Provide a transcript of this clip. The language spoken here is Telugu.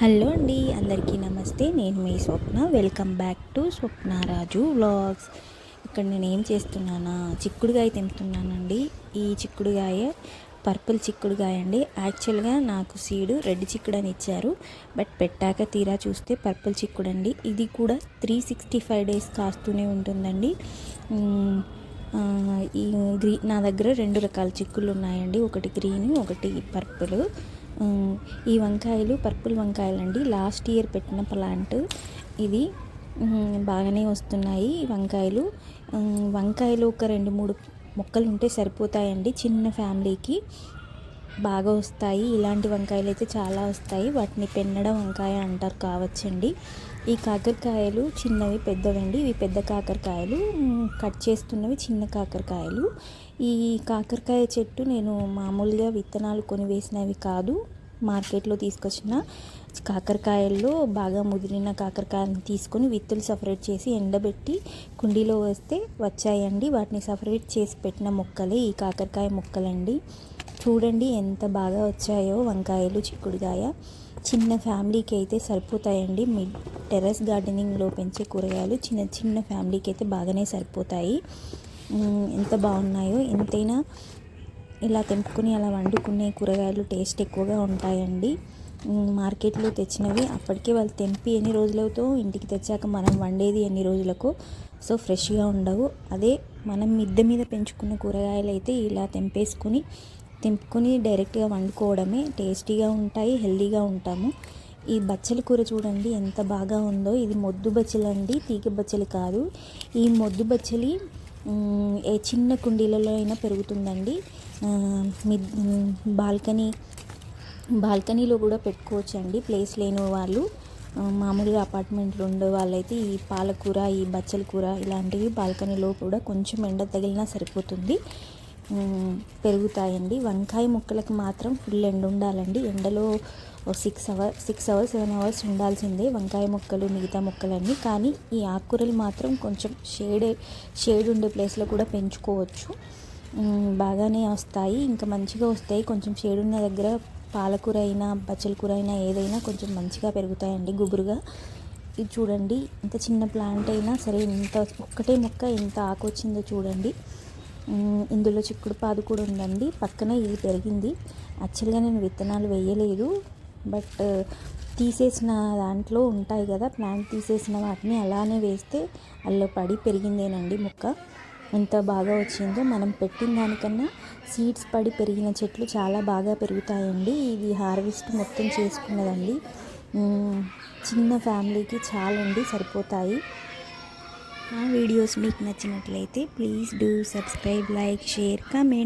హలో అండి అందరికీ నమస్తే. నేను మీ Swapna. Welcome back to Swapnaraju vlogs. ఇక్కడ నేను ఏం చేస్తున్నానా? చిక్కుడుగాయ తెంపుతున్నానండి ఈ చిక్కుడుగాయ పర్పుల్ చిక్కుడుగాయ అండి. యాక్చువల్గా నాకు సీడు రెడ్ చిక్కుడు అని ఇచ్చారు. బట్ పెట్టాక తీరా చూస్తే పర్పుల్ చిక్కుడు అండి. ఇది కూడా త్రీ సిక్స్టీ ఫైవ్ డేస్ కాస్తూనే ఉంటుందండి. ఈ గ్రీ నా దగ్గర రెండు రకాల చిక్కులు ఉన్నాయండి. ఒకటి గ్రీన్ ఒకటి పర్పుల్. ఈ వంకాయలు పర్పుల్ వంకాయలు అండి లాస్ట్ ఇయర్ పెట్టిన ప్లాంట్ ఇది. బాగానే వస్తున్నాయి వంకాయలు. వంకాయలు ఒక రెండు మూడు మొక్కలు ఉంటే సరిపోతాయండి చిన్న ఫ్యామిలీకి. బాగా వస్తాయి. ఇలాంటి వంకాయలు అయితే చాలా వస్తాయి. వాటిని పెన్నడ వంకాయ అంటారు కావచ్చండి. ఈ కాకరకాయలు చిన్నవి పెద్దవండి. ఇవి పెద్ద కాకరకాయలు. కట్ చేస్తున్నవి చిన్న కాకరకాయలు. ఈ కాకరకాయ చెట్టు నేను మామూలుగా విత్తనాలు కొని వేసినవి కాదు. మార్కెట్లో తీసుకొచ్చిన కాకరకాయల్లో బాగా ముదిరిన కాకరకాయలను తీసుకొని విత్తులు సపరేట్ చేసి ఎండబెట్టి కుండీలో వేస్తే వచ్చాయండి. వాటిని సపరేట్ చేసి పెట్టిన మొక్కలే ఈ కాకరకాయ మొక్కలండి. చూడండి ఎంత బాగా వచ్చాయో వంకాయలు చిక్కుడుకాయ. చిన్న ఫ్యామిలీకి అయితే సరిపోతాయండి. మీ టెర్రస్ గార్డెనింగ్లో పెంచే కూరగాయలు చిన్న చిన్న ఫ్యామిలీకి అయితే బాగానే సరిపోతాయి. ఎంత బాగున్నాయో ఎంతైనా ఇలా తెంపుకుని అలా వండుకునే కూరగాయలు టేస్ట్ ఎక్కువగా ఉంటాయండి. మార్కెట్లో తెచ్చినవి అప్పటికే వాళ్ళు తెంపి ఎన్ని రోజులతో ఇంటికి తెచ్చాక మనం వండేది ఎన్ని రోజులకు. సో ఫ్రెష్గా ఉండవు. అదే మనం మిద్దె మీద పెంచుకున్న కూరగాయలు అయితే ఇలా తెంపేసుకుని తెంపుకొని డైరెక్ట్గా వండుకోవడమే టేస్టీగా ఉంటాయి హెల్దీగా ఉంటాము. ఈ బచ్చలి కూర చూడండి ఎంత బాగా ఉందో. ఇది మొద్దు బచ్చలి అండి తీగ బచ్చలి కాదు. ఈ మొద్దు బచ్చలి ఏ చిన్న కుండీలలో అయినా పెరుగుతుందండి. బాల్కనీ బాల్కనీలో కూడా పెట్టుకోవచ్చండి. ప్లేస్ లేని వాళ్ళు మామూలుగా అపార్ట్మెంట్లో ఉండే వాళ్ళైతే ఈ పాలకూర ఈ బచ్చల కూర ఇలాంటివి బాల్కనీలో కూడా కొంచెం ఎండ తగిలినా సరిపోతుంది. పెరుగుతాయండి. వంకాయ ముక్కలకు మాత్రం ఫుల్ ఎండ ఉండాలండి. ఎండలో six hour six hours seven hours ఉండాల్సిందే వంకాయ మొక్కలు మిగతా మొక్కలన్నీ. కానీ ఈ ఆకుకూరలు మాత్రం కొంచెం షేడ్ షేడ్ ఉండే ప్లేస్లో కూడా పెంచుకోవచ్చు. బాగానే వస్తాయి. ఇంకా మంచిగా వస్తాయి. కొంచెం షేడ్ ఉన్న దగ్గర పాలకూర అయినా బచ్చల కూర అయినా ఏదైనా కొంచెం మంచిగా పెరుగుతాయండి గుబురుగా. ఇది చూడండి. ఇంత చిన్న ప్లాంట్ అయినా సరే ఇంత ఒక్కటే మొక్క ఎంత ఆకు వచ్చిందో చూడండి. ఇందులో చిక్కుడు పాదు కూడా ఉందండి. పక్కన ఇది పెరిగింది. యాక్చువల్గా నేను విత్తనాలు వేయలేదు. బట్ తీసేసిన దాంట్లో ఉంటాయి కదా ప్లాంట్ తీసేసిన వాటిని అలానే వేస్తే అల్లో పడి పెరిగిందేనండి మొక్క. ఎంత బాగా వచ్చిందో మనం పెట్టిన దానికన్నా సీడ్స్ పడి పెరిగిన చెట్లు చాలా బాగా పెరుగుతాయండి. ఇది హార్వెస్ట్ మొత్తం చేసుకున్నదండి. చిన్న ఫ్యామిలీకి చాలండి సరిపోతాయి. ఆ వీడియోస్ మీకు నచ్చినట్లయితే please do subscribe like share comment.